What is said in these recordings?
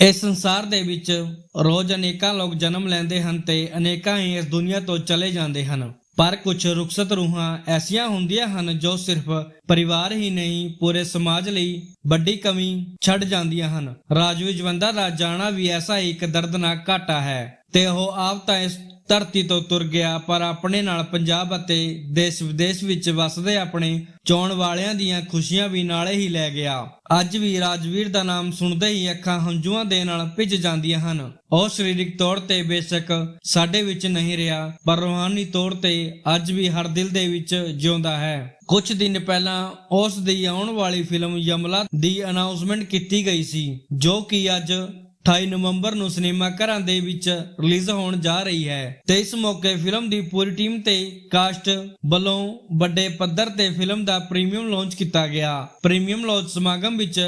ਇਸ ਸੰਸਾਰ ਦੇ ਵਿੱਚ ਰੋਜ਼ ਅਨੇਕਾਂ ਲੋਕ ਜਨਮ ਲੈਂਦੇ ਹਨ ਤੇ ਅਨੇਕਾਂ ਹੀ ਇਸ ਦੁਨੀਆ ਤੋਂ ਚਲੇ ਜਾਂਦੇ ਹਨ। ਪਰ ਕੁਝ ਰੁਖਸਤ ਰੂਹਾਂ ਐਸੀਆਂ ਹੁੰਦੀਆਂ ਹਨ ਜੋ ਸਿਰਫ ਪਰਿਵਾਰ ਹੀ ਨਹੀਂ, ਪੂਰੇ ਸਮਾਜ ਲਈ ਵੱਡੀ ਕਮੀ ਛੱਡ ਜਾਂਦੀਆਂ ਹਨ। ਰਾਜਵੀ ਜਵੰਦਾ ਦਾ ਜਾਣਾ ਵੀ ਐਸਾ ਹੀ ਇੱਕ ਦਰਦਨਾਕ ਘਾਟਾ ਹੈ ਤੇ ਉਹ ਆਪ ਤਾਂ ਇਸ ਧਰਤੀ ਤੋਂ ਤੁਰ ਗਿਆ, ਪਰ ਆਪਣੇ ਨਾਲ ਪੰਜਾਬ ਅਤੇ ਦੇਸ਼ ਵਿਦੇਸ਼ ਵਿੱਚ ਵੱਸਦੇ ਆਪਣੇ ਚੋਣ ਵਾਲਿਆਂ ਦੀਆਂ ਖੁਸ਼ੀਆਂ ਵੀ ਨਾਲੇ ਹੀ ਲੈ ਗਿਆ। ਅੱਜ ਵੀ ਰਾਜਵੀਰ ਦਾ ਨਾਮ ਸੁਣਦੇ ਹੀ ਅੱਖਾਂ ਹੰਝੂਆਂ ਦੇ ਨਾਲ ਭਿੱਜ ਜਾਂਦੀਆਂ ਹਨ। ਉਹ ਸਰੀਰਕ ਤੌਰ ਤੇ ਬੇਸ਼ੱਕ ਸਾਡੇ ਵਿੱਚ ਨਹੀਂ ਰਿਹਾ, ਪਰ ਰੂਹਾਨੀ ਤੌਰ ਤੇ ਅੱਜ ਵੀ ਹਰ ਦਿਲ ਦੇ ਵਿੱਚ ਜਿਉਂਦਾ ਹੈ। ਕੁਝ ਦਿਨ ਪਹਿਲਾਂ ਉਸ ਦੀ ਆਉਣ ਵਾਲੀ ਫਿਲਮ ਯਮਲਾ ਦੀ ਅਨਾਉਂਸਮੈਂਟ ਕੀਤੀ ਗਈ ਸੀ, ਜੋ ਕਿ ਅੱਜ 28 ਨਵੰਬਰ ਨੂੰ ਸਿਨੇਮਾ ਘਰਾਂ ਦੇ ਵਿੱਚ ਰਿਲੀਜ਼ ਹੋਣ ਜਾ ਰਹੀ ਹੈ ਤੇ ਇਸ ਮੌਕੇ ਫਿਲਮ ਦੀ ਪੂਰੀ ਟੀਮ ਤੇ ਕਾਸਟ ਵੱਲੋਂ ਵੱਡੇ ਪੱਧਰ ਤੇ ਫਿਲਮ ਦਾ ਪ੍ਰੀਮੀਅਮ ਲਾਂਚ ਕੀਤਾ ਗਿਆ। ਪ੍ਰੀਮੀਅਮ ਲਾਂਚ ਸਮਾਗਮ ਵਿੱਚ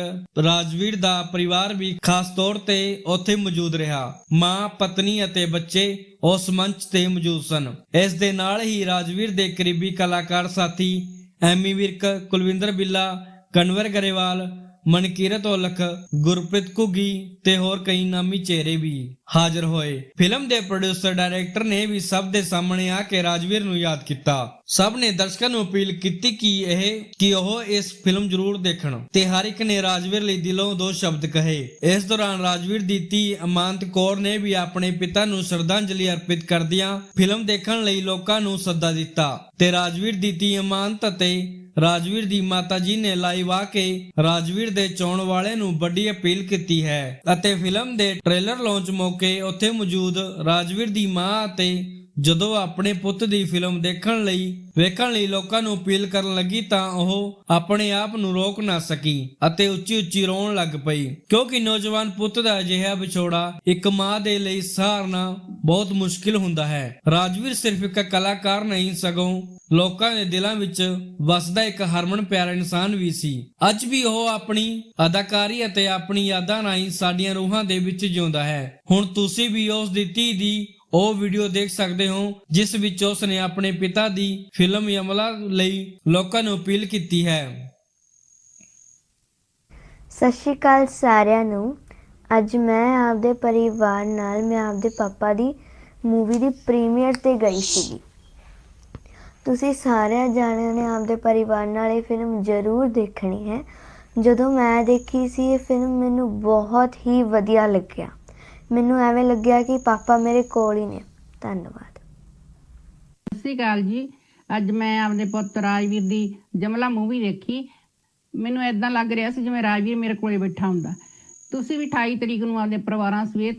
ਰਾਜਵੀਰ ਦਾ ਪਰਿਵਾਰ ਵੀ ਖਾਸ ਤੌਰ ਤੇ ਉੱਥੇ ਮੌਜੂਦ ਰਿਹਾ। ਮਾਂ, ਪਤਨੀ ਅਤੇ ਬੱਚੇ ਉਸ ਮੰਚ ਤੇ ਮੌਜੂਦ ਸਨ। ਇਸ ਦੇ ਨਾਲ ਹੀ ਰਾਜਵੀਰ ਦੇ ਕਰੀਬੀ ਕਲਾਕਾਰ ਸਾਥੀ ਐਮੀ ਵਿਰਕ, ਕੁਲਵਿੰਦਰ ਬਿੱਲਾ, ਕਨਵਰ ਗਰੇਵਾਲ ਮਨਕੀਰਤ ਔਲਖ, ਗੁਰਪ੍ਰੀਤ ਘੁੱਗੀ ਤੇ ਹੋਰ ਕਈ ਨਾਮੀ ਚਿਹਰੇ ਵੀ ਹਾਜ਼ਰ ਹੋਏ। ਫਿਲਮ ਦੇ ਪ੍ਰੋਡਿਊਸਰ ਡਾਇਰੈਕਟਰ ਨੇ ਵੀ ਸਭ ਦੇ ਸਾਹਮਣੇ ਆ ਕੇ ਰਾਜਵੀਰ ਨੂੰ ਯਾਦ ਕੀਤਾ। ਸਭ ਨੇ ਦਰਸ਼ਕਾਂ ਨੂੰ ਅਪੀਲ ਕੀਤੀ ਕਿ ਇਹ, ਕਿ ਉਹ ਇਸ ਫਿਲਮ ਜ਼ਰੂਰ ਦੇਖਣ ਤੇ ਹਰ ਇੱਕ ਨੇ ਰਾਜਵੀਰ ਲਈ ਦਿਲੋਂ ਦੋ ਸ਼ਬਦ ਕਹੇ। ਇਸ ਦੌਰਾਨ ਰਾਜਵੀਰ ਦੀ ਧੀ ਅਮਾਨਤ ਕੌਰ ਨੇ ਵੀ ਆਪਣੇ ਪਿਤਾ ਨੂੰ ਸ਼ਰਧਾਂਜਲੀ ਅਰਪਿਤ ਕਰਦਿਆਂ ਫਿਲਮ ਦੇਖਣ ਲਈ ਲੋਕਾਂ ਨੂੰ ਸੱਦਾ ਦਿੱਤਾ ਤੇ ਰਾਜਵੀਰ ਦੀ ਧੀ ਅਮਾਨਤ ਅਤੇ ਰਾਜਵੀਰ ਦੀ ਮਾਤਾ ਜੀ ਨੇ ਲਾਈਵ ਆ ਕੇ ਰਾਜਵੀਰ ਦੇ ਚਾਉਣ ਵਾਲੇ ਨੂੰ ਵੱਡੀ ਅਪੀਲ ਕੀਤੀ ਹੈ। ਅਤੇ ਫਿਲਮ ਦੇ ਟ੍ਰੇਲਰ ਲਾਂਚ ਮੌਕੇ ਉੱਥੇ ਮੌਜੂਦ ਰਾਜਵੀਰ ਦੀ ਮਾਂ ਅਤੇ ਜਦੋਂ ਆਪਣੇ ਪੁੱਤ ਦੀ ਫਿਲਮ ਦੇਖਣ ਲਈ, ਵੇਖਣ ਲਈ ਲੋਕਾਂ ਨੂੰ ਅਪੀਲ ਕਰਨ ਲੱਗੀ ਤਾਂ ਉਹ ਆਪਣੇ ਆਪ ਨੂੰ ਰੋਕ ਨਾ ਸਕੀ ਅਤੇ ਉੱਚੀ ਉੱਚੀ ਰੋਣ ਲੱਗ ਪਈ। ਕਿਉਂਕਿ ਨੌਜਵਾਨ ਪੁੱਤ ਦਾ ਅਜਿਹਾ ਵਿਛੋੜਾ ਇੱਕ ਮਾਂ ਦੇ ਲਈ ਸਹਾਰਨਾ ਬਹੁਤ ਮੁਸ਼ਕਿਲ ਹੁੰਦਾ ਹੈ। ਰਾਜਵੀਰ ਸਿਰਫ ਇੱਕ ਕਲਾਕਾਰ ਨਹੀਂ, ਸਗੋਂ ਲੋਕਾਂ ਦੇ ਦਿਲਾਂ ਵਿੱਚ ਵਸਦਾ ਇੱਕ ਹਰਮਨ ਪਿਆਰਾ ਇਨਸਾਨ ਵੀ ਸੀ। ਅੱਜ ਵੀ ਉਹ ਆਪਣੀ ਅਦਾਕਾਰੀ ਅਤੇ ਆਪਣੀ ਯਾਦਾਂ ਰਾਹੀਂ ਸਾਡੀਆਂ ਰੂਹਾਂ ਦੇ ਵਿੱਚ ਜਿਉਂਦਾ ਹੈ। ਹੁਣ ਤੁਸੀਂ ਵੀ ਉਸ ਦੀ ਧੀ ਦੀ ਉਹ ਵੀਡੀਓ ਦੇਖ ਸਕਦੇ ਹੋ, ਜਿਸ ਵਿੱਚ ਉਸ ਨੇ ਆਪਣੇ ਪਿਤਾ ਦੀ ਫਿਲਮ ਯਮਲਾ ਲਈ ਲੋਕਾਂ ਨੂੰ ਅਪੀਲ ਕੀਤੀ ਹੈ। ਸਤਿ ਸ਼੍ਰੀ ਅਕਾਲ ਸਾਰਿਆਂ ਨੂੰ। ਅੱਜ ਮੈਂ ਆਪਦੇ ਪਰਿਵਾਰ ਨਾਲ, ਮੈਂ ਆਪਦੇ ਪਾਪਾ ਦੀ ਮੂਵੀ ਦੀ ਪ੍ਰੀਮੀਅਰ ਤੇ ਗਈ ਸੀਗੀ। ਤੁਸੀਂ ਸਾਰਿਆਂ ਜਾਣਿਆਂ ਨੇ ਆਪਦੇ ਪਰਿਵਾਰ ਨਾਲ ਇਹ ਫਿਲਮ ਜ਼ਰੂਰ ਦੇਖਣੀ ਹੈ। ਜਦੋਂ ਮੈਂ ਦੇਖੀ ਸੀ, ਇਹ ਫਿਲਮ ਮੈਨੂੰ ਬਹੁਤ ਹੀ ਵਧੀਆ ਲੱਗਿਆ। ਮੈਨੂੰ ਐਵੇਂ ਲੱਗਿਆ ਕਿ ਪਾਪਾ ਮੇਰੇ ਕੋਲ ਹੀ ਨੇ। ਧੰਨਵਾਦ। ਸਤਿ ਸ਼੍ਰੀ ਅਕਾਲ ਜੀ। ਅੱਜ ਮੈਂ ਆਪਦੇ ਪੁੱਤ ਰਾਜਵੀਰ ਦੀ ਜਮਲਾ ਮੂਵੀ ਦੇਖੀ। ਮੈਨੂੰ ਐਦਾਂ ਲੱਗ ਰਿਹਾ ਸੀ ਜਿਵੇਂ ਰਾਜਵੀਰ ਮੇਰੇ ਕੋਲੇ ਬੈਠਾ ਹੁੰਦਾ। ਤੁਸੀਂ ਵੀ 28 ਤਰੀਕ ਨੂੰ ਆਪਦੇ ਪਰਿਵਾਰਾਂ ਸਮੇਤ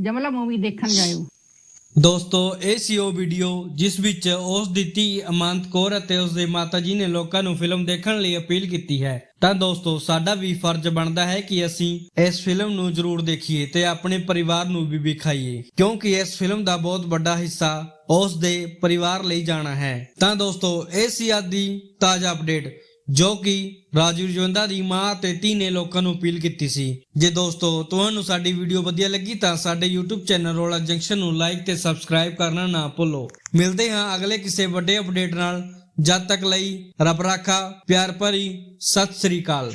ਜਮਲਾ ਮੂਵੀ ਦੇਖਣ ਜਾਇਓ। ਦੋਸਤੋ ਇਹ ਸੀ ਉਹ ਵੀਡੀਓ ਜਿਸ ਵਿੱਚ ਉਸ ਦੀ ਧੀ ਅਮਾਨਤ ਕੌਰ ਅਤੇ ਉਸ ਦੇ ਮਾਤਾ ਜੀ ਨੇ ਲੋਕਾਂ ਨੂੰ ਫਿਲਮ ਦੇਖਣ ਲਈ ਅਪੀਲ ਕੀਤੀ ਹੈ। ਤਾਂ ਦੋਸਤੋ, ਸਾਡਾ ਵੀ ਫਰਜ਼ ਬਣਦਾ ਹੈ ਕਿ ਅਸੀਂ ਇਸ ਫਿਲਮ ਨੂੰ ਜ਼ਰੂਰ ਦੇਖੀਏ ਤੇ ਆਪਣੇ ਪਰਿਵਾਰ ਨੂੰ ਵੀ ਵਿਖਾਈਏ। ਕਿਉਂਕਿ ਇਸ ਫਿਲਮ ਦਾ ਬਹੁਤ ਵੱਡਾ ਹਿੱਸਾ ਉਸ ਦੇ ਪਰਿਵਾਰ ਲਈ ਜਾਣਾ ਹੈ। ਤਾਂ ਦੋਸਤੋ, ਇਹ ਸੀ ਅੱਜ ਦੀ ਤਾਜ਼ਾ ਅਪਡੇਟ, ਜੋ ਕਿ ਰਾਜਵੀਰ ਜਵੰਦਾ ਦੀ ਮਾਂ ਤੇ ਧੀ ਨੇ ਲੋਕਾਂ ਨੂੰ ਅਪੀਲ ਕੀਤੀ ਸੀ। ਜੇ ਦੋਸਤੋ, ਤੁਹਾਨੂੰ ਸਾਡੀ ਵੀਡੀਓ ਵਧੀਆ ਲੱਗੀ ਤਾਂ ਸਾਡੇ YouTube ਚੈਨਲ ਰੋਲਾ ਜੰਕਸ਼ਨ ਨੂੰ ਲਾਈਕ ਤੇ ਸਬਸਕ੍ਰਾਈਬ ਕਰਨਾ ਨਾ ਭੁੱਲੋ। ਮਿਲਦੇ ਹਾਂ ਅਗਲੇ ਕਿਸੇ ਵੱਡੇ ਅਪਡੇਟ ਨਾਲ। ਜਦ ਤੱਕ ਲਈ ਰੱਬ ਰਾਖਾ ਪਿਆਰ ਭਰੀ ਸਤਿ ਸ੍ਰੀ ਅਕਾਲ।